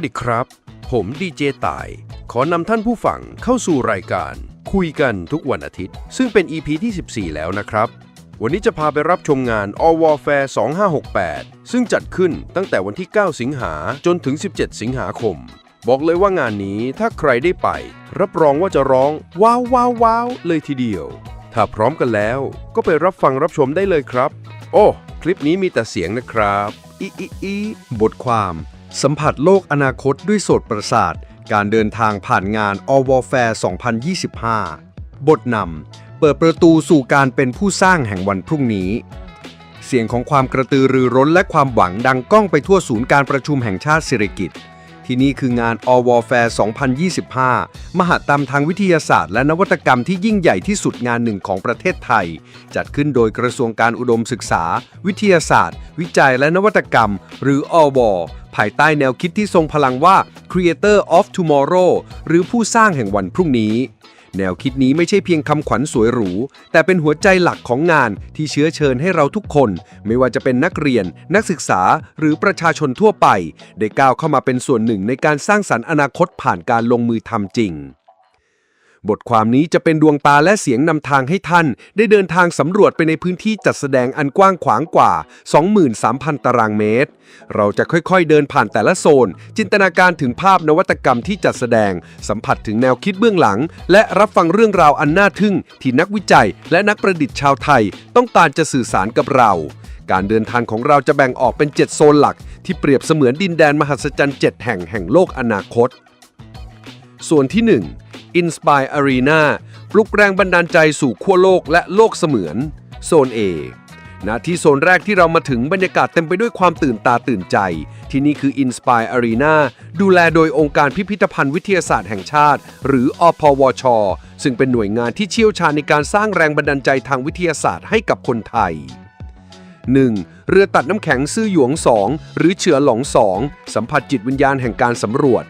วัสดีครับ ผมดีเจตาย ขอนำท่านผู้ฟังเข้าสู่รายการ คุยกันทุกวันอาทิตย์ ซึ่งเป็น EP ที่ 14 แล้วนะครับ วันนี้จะพาไปรับชมงาน All Warfare 2568 ซึ่งจัดขึ้นตั้งแต่วันที่ 9 สิงหาจนถึง 17 สิงหาคม บอกเลยว่างานนี้ถ้าใครได้ไป รับรองว่าจะร้อง ว้าวว้าวว้าวเลยทีเดียว ถ้าพร้อมกันแล้ว ก็ไปรับฟังรับชมได้เลยครับ โอ้ คลิปนี้มีแต่เสียงนะครับอีอีอีบทความ สัมผัสโลกอนาคตด้วยโสตประสาท การเดินทางผ่านงาน All Warfare 2025 บทนำ เปิดประตูสู่การเป็นผู้สร้างแห่งวันพรุ่งนี้ เสียงของความกระตือรือร้นและความหวังดังก้องไปทั่วศูนย์การประชุมแห่งชาติสิริกิติ์ที่นี่คืองาน All Warfare 2025 มหกรรมทางวิทยาศาสตร์และนวัตกรรมที่ยิ่งใหญ่ที่สุดงานหนึ่งของประเทศไทย จัดขึ้นโดยกระทรวงการอุดมศึกษา วิทยาศาสตร์ วิจัยและนวัตกรรม หรืออว ภายใต้แนวคิดที่ทรงพลังว่า Creator of Tomorrow หรือผู้สร้างแห่งวันพรุ่งนี้ แนวคิดนี้ไม่ใช่เพียงคำขวัญสวยหรู แต่เป็นหัวใจหลักของงานที่เชื้อเชิญให้เราทุกคน ไม่ว่าจะเป็นนักเรียน นักศึกษา หรือประชาชนทั่วไป ได้ก้าวเข้ามาเป็นส่วนหนึ่งในการสร้างสรรค์อนาคตผ่านการลงมือทำจริง บทความนี้จะเป็นดวงตาและเสียงนำทางให้ท่าน ได้เดินทางสำรวจไปในพื้นที่จัดแสดงอันกว้างขวางกว่า 23,000 ตารางเมตร เราจะค่อยๆเดินผ่านแต่ละโซน จินตนาการถึงภาพนวัตกรรมที่จัดแสดง สัมผัสถึงแนวคิดเบื้องหลัง และรับฟังเรื่องราวอันน่าทึ่ง ที่นักวิจัย และนักประดิษฐ์ชาวไทย ต้องการจะสื่อสารกับเราการเดินทางของเราจะแบ่งออกเป็น 7 โซนหลัก ที่เปรียบเสมือนดินแดนมหัศจรรย์ 7 แห่งแห่งโลกอนาคต ส่วนที่ 1 Inspire Arena ปลุกแรงบันดาลใจสู่ขั้วโลกและโลกเสมือน โซน A ณที่โซนแรกที่เรามาถึงบรรยากาศเต็มไปด้วยความตื่นตาตื่นใจ ที่นี่คือ Inspire Arena ดูแลโดยองค์การพิพิธภัณฑ์วิทยาศาสตร์แห่งชาติ หรืออพวช ซึ่งเป็นหน่วยงานที่เชี่ยวชาญในการสร้างแรงบันดาลใจทางวิทยาศาสตร์ให้กับคนไทย 1. เรือตัดน้ำแข็งซื่อหยวง 2 หรือเฉือหลง 2 สัมผัสจิตวิญญาณแห่งการสำรวจ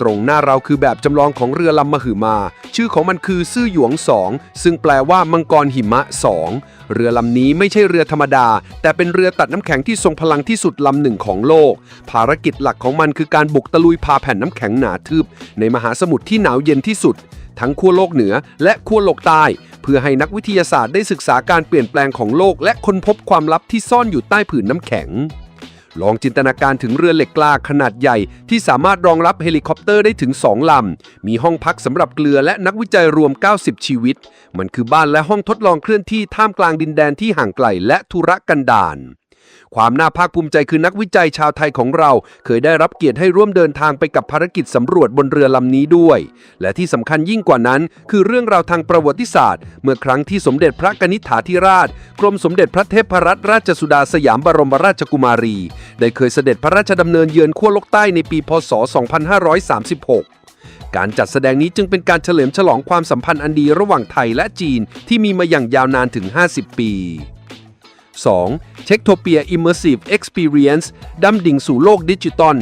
ตรงหน้าเราคือแบบจำลองของเรือลำมหึมา ชื่อของมันคือซื่อหยวง2ซึ่งแปลว่ามังกรหิมะ2เรือลำนี้ไม่ใช่เรือธรรมดา แต่เป็นเรือตัดน้ำแข็งที่ทรงพลังที่สุดลำหนึ่งของโลก ภารกิจหลักของมันคือการบุกตะลุยพาแผ่นน้ำแข็งหนาทึบ ในมหาสมุทรที่หนาวเย็นที่สุด ทั้งขั้วโลกเหนือและขั้วโลกใต้ เพื่อให้นักวิทยาศาสตร์ได้ศึกษาการเปลี่ยนแปลงของโลก และค้นพบความลับที่ซ่อนอยู่ใต้ผืนน้ำแข็ง ลองจินตนาการถึงเรือเหล็กกล้าขนาดใหญ่ ที่สามารถรองรับเฮลิคอปเตอร์ได้ถึง 2 ลำ มีห้องพักสำหรับเกลือและนักวิจัยรวม 90 ชีวิต มันคือบ้านและห้องทดลองเคลื่อนที่ท่ามกลางดินแดนที่ห่างไกลและทุรกันดาร ความน่าภาคภูมิใจคือนักวิจัยชาวไทยของเรา เคยได้รับเกียรติให้ร่วมเดินทางไปกับภารกิจสำรวจบนเรือลำนี้ด้วย และที่สำคัญยิ่งกว่านั้น คือเรื่องราวทางประวัติศาสตร์ เมื่อครั้งที่สมเด็จพระกนิษฐาธิราช กรมสมเด็จพระเทพรัตนราชสุดาสยามบรมราชกุมารี ได้เคยเสด็จพระราชดำเนินเยือนขั้วโลกใต้ในปี พศ 2536การจัดแสดงนี้จึงเป็นการเฉลิมฉลองความสัมพันธ์อันดีระหว่างไทยและจีนที่มีมาอย่างยาวนานถึง 50 ปี 2. เช็คโทเปีย Immersive Experience ดำดิ่งสู่โลกดิจิตอล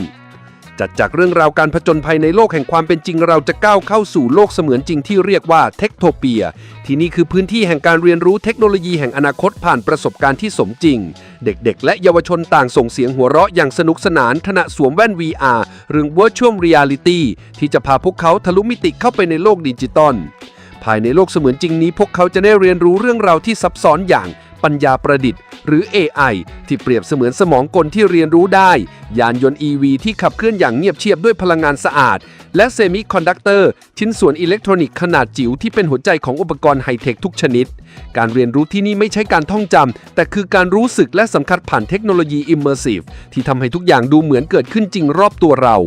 จัดจากเรื่องราวการผจญภัยในโลกแห่งความเป็นจริงเราจะก้าวเข้าสู่โลกเสมือนจริงที่เรียกว่าเทคโทเปีย ที่นี่คือพื้นที่แห่งการเรียนรู้เทคโนโลยีแห่งอนาคตผ่านประสบการณ์ที่สมจริง เด็กๆ และเยาวชนต่างส่งเสียงหัวเราะอย่างสนุกสนานขณะสวมแว่น VR หรือ Virtual Reality ที่จะพาพวกเขาทะลุมิติเข้าไปในโลกดิจิตอลภายในโลกเสมือนจริงนี้พวกเขาจะได้เรียนรู้เรื่องราวที่ซับซ้อนอย่าง ปัญญาประดิษฐ์ หรือ AI ที่เปรียบเสมือนสมองกลที่เรียนรู้ได้ ยานยนต์ EV ที่ขับเคลื่อนอย่างเงียบเชียบด้วยพลังงานสะอาด และเซมิคอนดักเตอร์ชิ้นส่วนอิเล็กทรอนิกส์ขนาดจิ๋วที่เป็นหัวใจของอุปกรณ์ไฮเทคทุกชนิด การเรียนรู้ที่นี่ไม่ใช่การท่องจำแต่คือการรู้สึกและสัมผัสผ่านเทคโนโลยี Immersive ที่ทำให้ทุกอย่างดูเหมือนเกิดขึ้นจริงรอบตัวเรา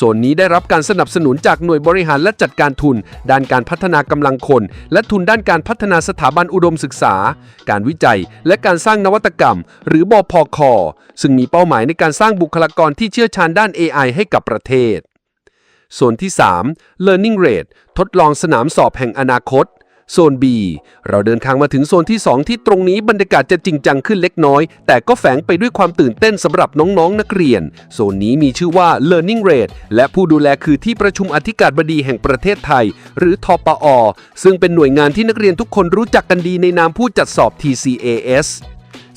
โซนนี้ได้รับการสนับสนุนจากหน่วยบริหารและจัดการทุน ด้านการพัฒนากำลังคน และทุนด้านการพัฒนาสถาบันอุดมศึกษา การวิจัย และการสร้างนวัตกรรม หรือบพคซึ่งมีเป้าหมายในการสร้างบุคลากรที่เชี่ยวชาญด้าน AI ให้กับประเทศ ส่วนที่ 3 Learning Rate ทดลองสนามสอบแห่งอนาคต โซน B เราเดินทางมาถึงโซนที่ 2 ที่ตรงนี้บรรยากาศจะจริงจังขึ้นเล็กน้อย แต่ก็แฝงไปด้วยความตื่นเต้นสำหรับน้องๆนนักเรียน โซนนี้มีชื่อว่า Learning Rate และผู้ดูแลคือที่ประชุมอธิการบดีแห่งประเทศไทย หรือทปอ ซึ่งเป็นหน่วยงานที่นักเรียนทุกคนรู้จักกันดีในนามผู้จัดสอบ TCAS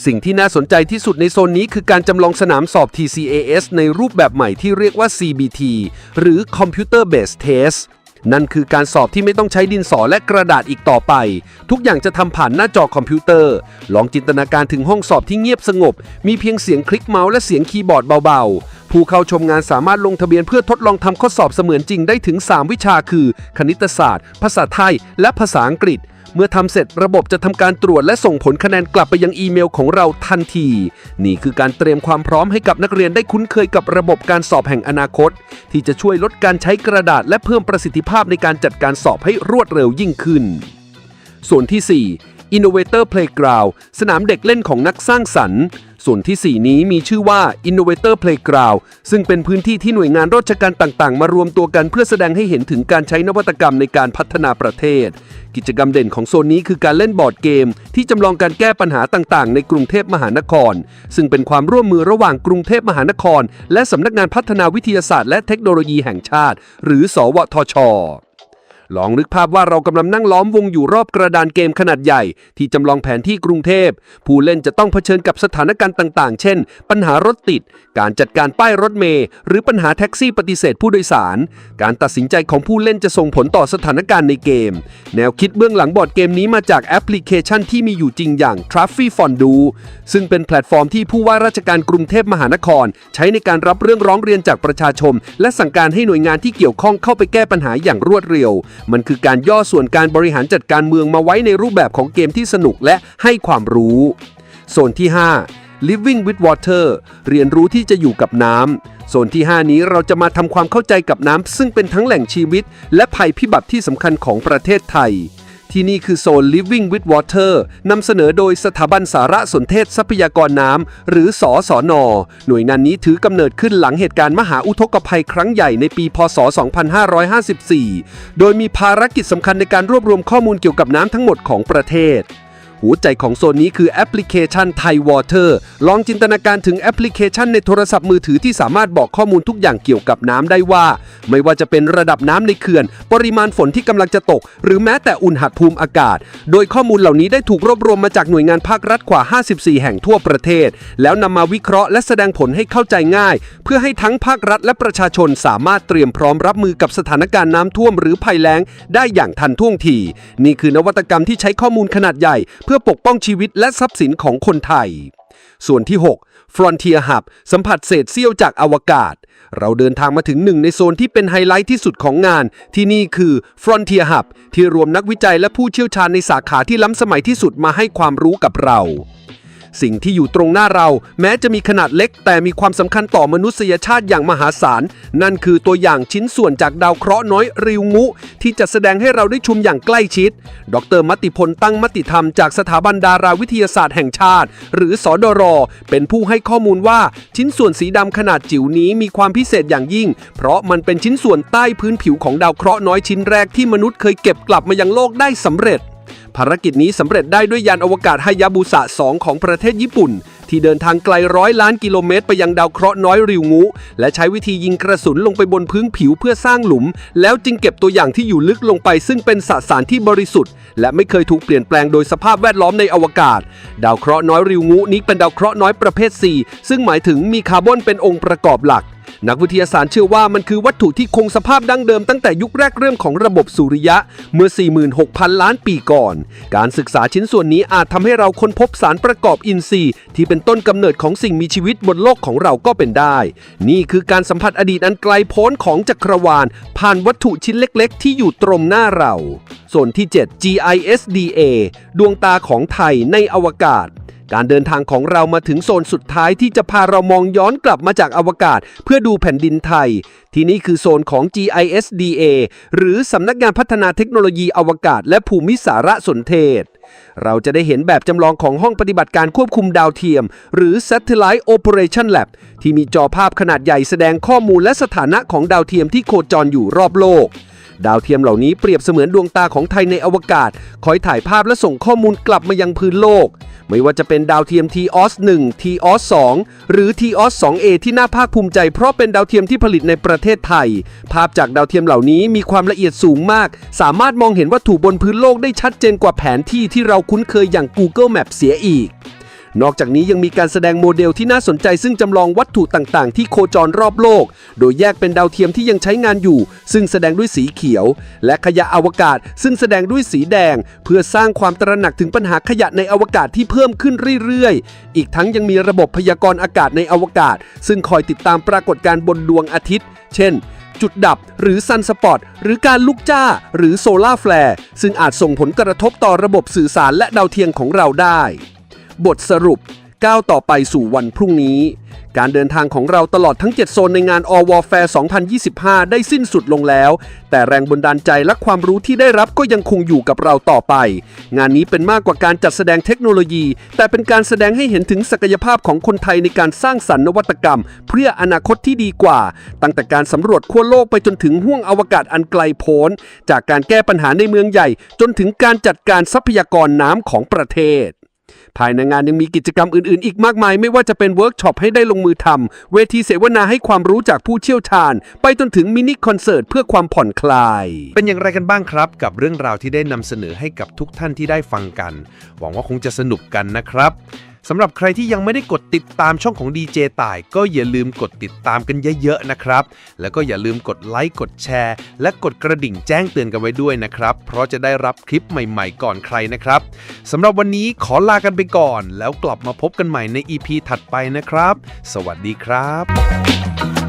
สิ่งที่น่าสนใจที่สุดในโซนนี้คือการจำลองสนามสอบ TCAS ในรูปแบบใหม่ที่เรียกว่า CBT หรือ Computer Based Test นั่นคือการสอบที่ไม่ต้องใช้ดินสอและกระดาษอีกต่อไป ทุกอย่างจะทำผ่านหน้าจอคอมพิวเตอร์ ลองจินตนาการถึงห้องสอบที่เงียบสงบ มีเพียงเสียงคลิกเมาส์และเสียงคีย์บอร์ดเบาๆ ผู้เข้าชมงานสามารถลงทะเบียนเพื่อทดลองทำข้อสอบเสมือนจริงได้ถึง 3 วิชาคือ คณิตศาสตร์ ภาษาไทย และภาษาอังกฤษ เมื่อทำเสร็จระบบจะทำการตรวจและส่งผลคะแนนกลับไปยังอีเมลของเราทันที นี่คือการเตรียมความพร้อมให้กับนักเรียนได้คุ้นเคยกับระบบการสอบแห่งอนาคต ที่จะช่วยลดการใช้กระดาษและเพิ่มประสิทธิภาพในการจัดการสอบให้รวดเร็วยิ่งขึ้น ส่วนที่ 4 Innovator Playground สนามเด็กเล่นของนักสร้างสรรค์ ส่วนที่ 4 นี้มีชื่อว่า Innovator Playground ซึ่งเป็นพื้นที่ที่หน่วยงานราชการต่างๆ มารวมตัวกันเพื่อแสดงให้เห็นถึงการใช้นวัตกรรมในการพัฒนาประเทศ กิจกรรมเด่นของโซนนี้คือการเล่นบอร์ดเกม ที่จำลองการแก้ปัญหาต่างๆ ในกรุงเทพมหานคร ซึ่งเป็นความร่วมมือระหว่างกรุงเทพมหานคร และสำนักงานพัฒนาวิทยาศาสตร์และเทคโนโลยีแห่งชาติ หรือ สวทช ลองนึกภาพว่าเรากำลังนั่งล้อมวงอยู่รอบกระดานเกมขนาดใหญ่ ที่จำลองแผนที่กรุงเทพ ผู้เล่นจะต้องเผชิญกับสถานการณ์ต่างๆ เช่น ปัญหารถติด การจัดการป้ายรถเมล์หรือปัญหาแท็กซี่ปฏิเสธผู้โดยสาร การตัดสินใจของผู้เล่นจะส่งผลต่อสถานการณ์ในเกม แนวคิดเบื้องหลังบอร์ดเกมนี้มาจากแอปพลิเคชันที่มีอยู่จริงอย่าง t r a f f y f o n d u ซึ่งเป็นแพลตฟอร์มที่ผู้ว่าราชการกรุงเทพมหานคร ใช้ในการรับเรื่องร้องเรียนจากประชาชน และสั่งการให้หน่วยงานที่เกี่ยวข้องเข้าไปแก้ปัญหาอย่างรวดเร็วมันคือการย่อส่วนการบริหารจัดการเมืองมาไว้ในรูปแบบของเกมที่สนุกและให้ความรู้ โซนที่ 5 Living with Water เรียนรู้ที่จะอยู่กับน้ำโซนที่ 5 นี้เราจะมาทำความเข้าใจกับน้ำซึ่งเป็นทั้งแหล่งชีวิต และภัยพิบัติที่สำคัญของประเทศไทย ที่นี่คือโซน Living with Water นำเสนอโดยสถาบันสารสนเทศทรัพยากรน้ำ หรือสอสอนอหน่วยงานนี้ถือกำเนิดขึ้นหลังเหตุการณ์มหาอุทกภัยครั้งใหญ่ในปี พศ 2554 โดยมีภารกิจสำคัญในการรวบรวมข้อมูลเกี่ยวกับน้ำทั้งหมดของประเทศ หัวใจของโซนนี้คือแอปพลิเคชันไทยวอเตอร์ลองจินตนาการถึงแอปพลิเคชันในโทรศัพท์มือถือที่สามารถบอกข้อมูลทุกอย่างเกี่ยวกับน้ำได้ว่า ไม่ว่าจะเป็นระดับน้ำในเขื่อน ปริมาณฝนที่กำลังจะตก หรือแม้แต่อุณหภูมิอากาศ โดยข้อมูลเหล่านี้ได้ถูกรวบรวมมาจากหน่วยงานภาครัฐกว่า 54 แห่งทั่วประเทศ แล้วนำมาวิเคราะห์และแสดงผลให้เข้าใจง่าย เพื่อให้ทั้งภาครัฐและประชาชนสามารถเตรียมพร้อมรับมือกับสถานการณ์น้ำท่วมหรือภัยแล้ง ได้อย่างทันท่วงที นี่คือนวัตกรรมที่ใช้ข้อมูลขนาดใหญ่เพื่อปกป้องชีวิตและทรัพย์สินของคนไทย ส่วนที่ 6 Frontier Hub สัมผัสเศษเสี้ยวจากอวกาศ เราเดินทางมาถึงหนึ่งในโซนที่เป็นไฮไลท์ที่สุดของงาน ที่นี่คือ Frontier Hub ที่รวมนักวิจัยและผู้เชี่ยวชาญในสาขาที่ล้ำสมัยที่สุดมาให้ความรู้กับเรา สิ่งที่อยู่ตรงหน้าเรา แม้จะมีขนาดเล็ก แต่มีความสำคัญต่อมนุษยชาติอย่างมหาศาล นั่นคือตัวอย่างชิ้นส่วนจากดาวเคราะห์น้อยริวงุ ที่จะแสดงให้เราได้ชมอย่างใกล้ชิด ดรมติพลตั้งมติธรรมจากสถาบันดาราวิทยาศาสตร์แห่งชาติ หรือสอดร เป็นผู้ให้ข้อมูลว่าชิ้นส่วนสีดำขนาดจิ๋วนี้มีความพิเศษอย่างยิ่ง เพราะมันเป็นชิ้นส่วนใต้พื้นผิวของดาวเคราะห์น้อยชิ้นแรกที่มนุษย์เคยเก็บกลับมายังโลกได้สำเร็จ ภารกิจนี้สำเร็จได้ด้วยยานอวกาศไฮยาบุสะ 2 ของประเทศญี่ปุ่น ที่เดินทางไกลร้อยล้านกิโลเมตร ไปยังดาวเคราะห์น้อยริวงู และใช้วิธียิงกระสุนลงไปบนพื้นผิวเพื่อสร้างหลุม แล้วจึงเก็บตัวอย่างที่อยู่ลึกลงไป ซึ่งเป็นสสารที่บริสุทธิ์ และไม่เคยถูกเปลี่ยนแปลงโดยสภาพแวดล้อมในอวกาศ ดาวเคราะห์น้อยริวงูนี้เป็นดาวเคราะห์น้อยประเภท 4 ซึ่งหมายถึงมีคาร์บอนเป็นองค์ประกอบหลัก นักวิทยาศาสตร์เชื่อว่ามันคือวัตถุที่คงสภาพดั้งเดิมตั้งแต่ยุคแรกเริ่มของระบบสุริยะเมื่อ 46,000 ล้านปีก่อน การศึกษาชิ้นส่วนนี้อาจทำให้เราค้นพบสารประกอบอินทรีย์ ที่เป็นต้นกำเนิดของสิ่งมีชีวิตบนโลกของเราก็เป็นได้ นี่คือการสัมผัสอดีตอันไกลโพ้นของจักรวาล ผ่านวัตถุชิ้นเล็ก ๆ ที่อยู่ตรงหน้าเรา ส่วนที่ 7 GISDA ดวงตาของไทยในอวกาศ การเดินทางของเรามาถึงโซนสุดท้ายที่จะพาเรามองย้อนกลับมาจากอวกาศ เพื่อดูแผ่นดินไทย ที่นี่คือโซนของ GISDA หรือสำนักงานพัฒนาเทคโนโลยีอวกาศ และภูมิสารสนเทศ เราจะได้เห็นแบบจำลองของห้องปฏิบัติการควบคุมดาวเทียม หรือ Satellite Operation Lab ที่มีจอภาพขนาดใหญ่แสดงข้อมูลและสถานะของดาวเทียมที่โคจรอยู่รอบโลก ดาวเทียมเหล่านี้เปรียบเสมือนดวงตาของไทยในอวกาศ คอยถ่ายภาพและส่งข้อมูลกลับมายังพื้นโลก ไม่ว่าจะเป็นดาวเทียม TOS 1 TOS 2หรือ TOS 2A ที่น่าภาคภูมิใจ เพราะเป็นดาวเทียมที่ผลิตในประเทศไทย ภาพจากดาวเทียมเหล่านี้มีความละเอียดสูงมาก สามารถมองเห็นวัตถุบนพื้นโลกได้ชัดเจนกว่าแผนที่ที่เราคุ้นเคยอย่าง Google Map เสียอีก นอกจากนี้ยังมีการแสดงโมเดลที่น่าสนใจซึ่งจำลองวัตถุต่างๆ ที่โคจรรอบโลก โดยแยกเป็นดาวเทียมที่ยังใช้งานอยู่ ซึ่งแสดงด้วยสีเขียว และขยะอวกาศ ซึ่งแสดงด้วยสีแดง เพื่อสร้างความตระหนักถึงปัญหาขยะในอวกาศที่เพิ่มขึ้นเรื่อยๆ อีกทั้งยังมีระบบพยากรณ์อากาศในอวกาศ ซึ่งคอยติดตามปรากฏการณ์บนดวงอาทิตย์ เช่นจุดดับหรือซันสปอตหรือการลุกจ้า หรือโซลาร์แฟลร์ซึ่งอาจส่งผลกระทบต่อระบบสื่อสารและดาวเทียมของเราได้ บทสรุปก้าวต่อไปสู่วันพรุ่งนี้ การเดินทางของเราตลอดทั้ง 7 โซนในงาน All Warfare 2025 ได้สิ้นสุดลงแล้ว แต่แรงบันดาลใจและความรู้ที่ได้รับก็ยังคงอยู่กับเราต่อไป งานนี้เป็นมากกว่าการจัดแสดงเทคโนโลยี แต่เป็นการแสดงให้เห็นถึงศักยภาพของคนไทยในการสร้างสรรค์นวัตกรรม เพื่ออนาคตที่ดีกว่า ตั้งแต่การสำรวจขั้วโลกไปจนถึงห้วงอวกาศอันไกลโพ้น จากการแก้ปัญหาในเมืองใหญ่ จนถึงการจัดการทรัพยากรน้ำของประเทศ ภายในงานยังมีกิจกรรมอื่นๆ อีกมากมาย ไม่ว่าจะเป็นเวิร์กช็อปให้ได้ลงมือทำเวทีเสวนาให้ความรู้จากผู้เชี่ยวชาญ ไปจนถึงมินิคอนเสิร์ตเพื่อความผ่อนคลาย เป็นอย่างไรกันบ้างครับ กับเรื่องราวที่ได้นำเสนอให้กับทุกท่านที่ได้ฟังกัน หวังว่าคงจะสนุกกันนะครับ สำหรับใครที่ยังไม่ได้กดติดตามช่องของ DJ ต่าย ก็อย่าลืมกดติดตามกันเยอะๆนะครับ แล้วก็อย่าลืมกดไลค์กดแชร์ และกดกระดิ่งแจ้งเตือนกันไว้ด้วยนะครับ เพราะจะได้รับคลิปใหม่ๆก่อนใครนะครับสำหรับวันนี้ขอลากันไปก่อน แล้วกลับมาพบกันใหม่ใน EP ถัดไปนะครับ สวัสดีครับ